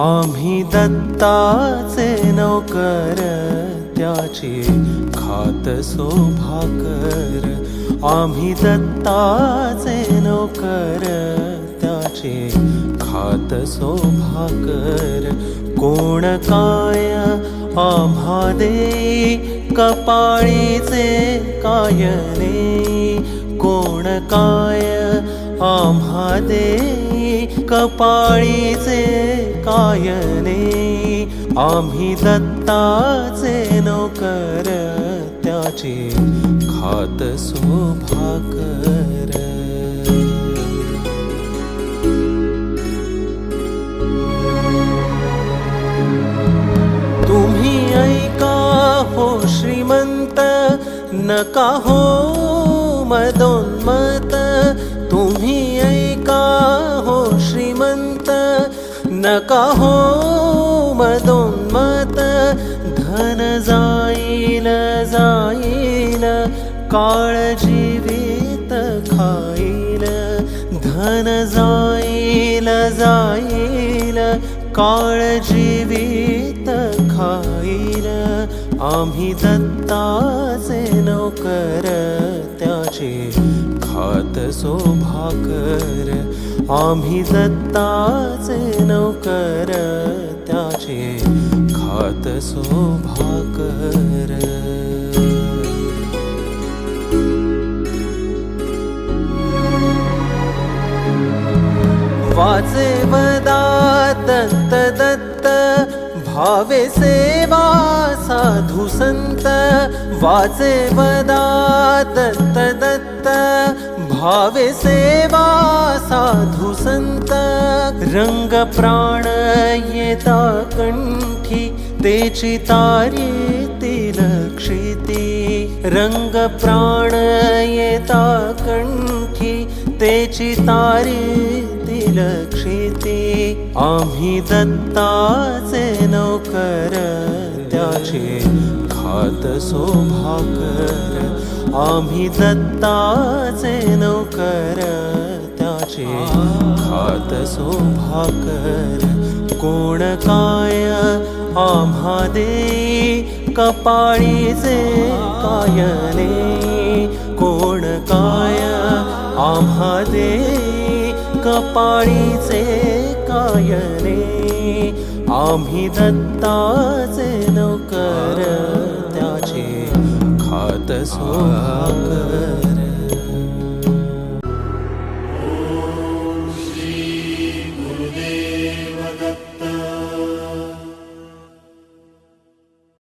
आम्ही दत्ताचे नौकर त्याचे खात शोभाकर आम्ही दत्ताचे नौकर त्याचे खात शोभाकर कोण काय आम्हा दे कपाळीचे कायने? कोण काय आम्हा दे कपाळीचे कायने आम्ही दत्ताचे नोकर त्याचे खात शोभाकर तुम्ही ऐका हो श्रीमंत नका हो मदोन्मद नका हो मदोन्मत धन जाईल जाईल काळ जीवित खाईल धन जाईल जाईल काळ जीवित खाईल आम्ही दत्ताचे नोकर त्याचे खात शोभाकर आम्ही दत्ताचे नौकर त्याचे खात शोभाकर वाचे वदा दत्त दत्त भावे सेवा साधू संत. वाचे वदा दत्त दत्त भावे सेवा साधू संत रंग प्राण येता कंठी तेची तारी तिलक्षिती रंग प्राण येता कंठी तेची तारी तिलक्षिती आम्ही दत्ताचे नौकर त्याचे खात शोभाकर आम्ही दत्ताचे नौकर त्याचे खात शोभाकर कोण काय आम्हा दे कपाळीचे कायने कोण काय आम्हा दे कपाळीचे कायने आम्ही दत्ताचे नौकर त्याचे खात सोहाकर